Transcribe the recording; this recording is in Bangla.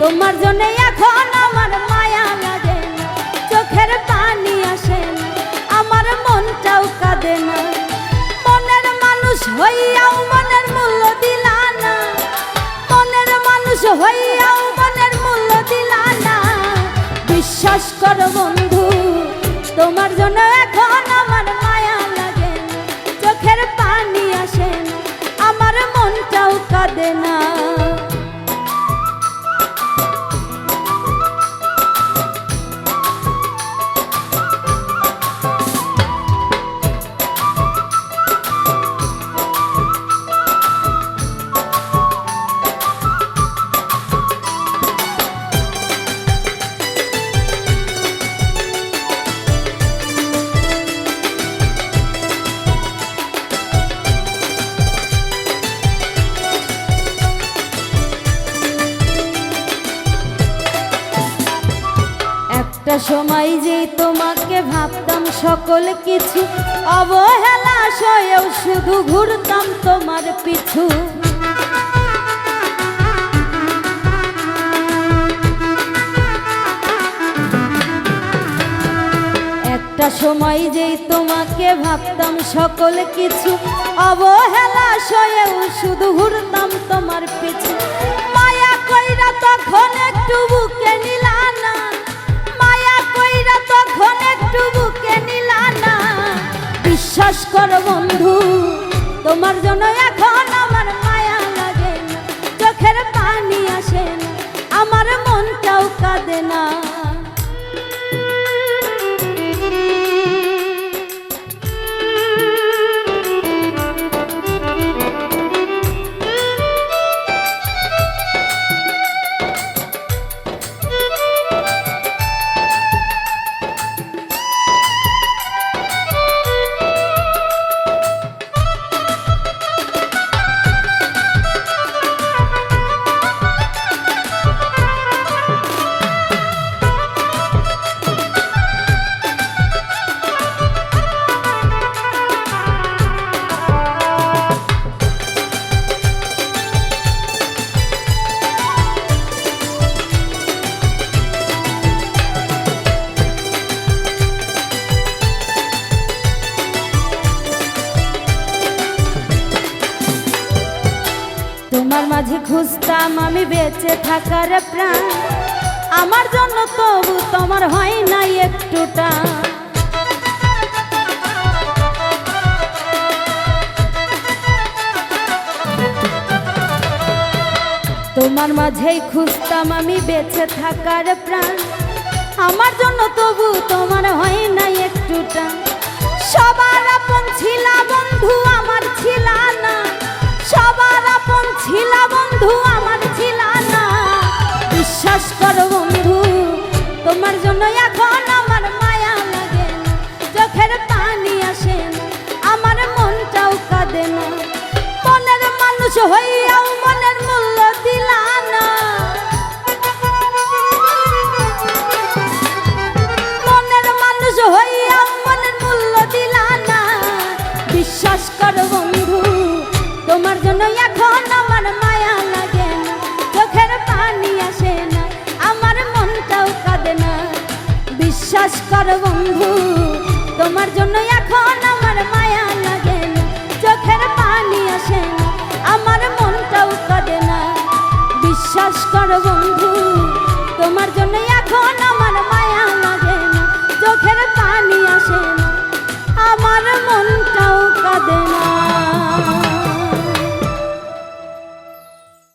তোমার জন্য এখন আমার মায়া লাগে চোখের পানি আসে আমার মনটাও কাঁদে না। মনের মানুষ হইয়াও মনের মূল্য দিলা না, মনের মানুষ হইয়াও মনের মূল্য দিলা না। বিশ্বাস করো বন্ধু, তোমার জন্য এখন আমার মায়া লাগে চোখের পানি আসে আমার মনটাও কাঁদে না। একটা সময় যে তোমাকে ভাবতাম সকল কিছু। অবহেলা সয়েও শুধু ঘুরতাম তোমার পিছু। একটা সময় যেই তোমাকে ভাবতাম সকল কিছু। অবহেলা সয়েও শুধু ঘুরতাম তোমার পিছু। মায়া কইরা তখন একটু বিশ্বাস কর বন্ধু, তোমার জন্য এখন আমার মায়া লাগে না, চোখের পানি আসে না, আমার মনটাও কাঁদে না। তোমার মাঝে খুঁজতাম আমি বেঁচে থাকার প্রাণ। আমার জন্য তবু তোমার হয় নাই একটুটা তোমার মাঝেই খুঁজতাম আমি বেঁচে থাকার প্রাণ। আমার জন্য তবু তোমার হয় নাই একটুটা সবার আপন ছিলা বন্ধু আমার ছিলা। করো বন্ধু, তোমার জন্য এখন আমার মায়া লাগে না, চোখের পানি আসে না, আমার মনটাও কাঁদে না। বিশ্বাস কর বন্ধু, তোমার জন্য এখন আমার মায়া লাগে না, চোখের পানি আসে না, আমার মনটাও কাঁদে না। বিশ্বাস কর বন্ধু, তোমার জন্য এখন আমার মায়া লাগে না, চোখের পানি আসে না। আমার মনটাও কাঁদে না।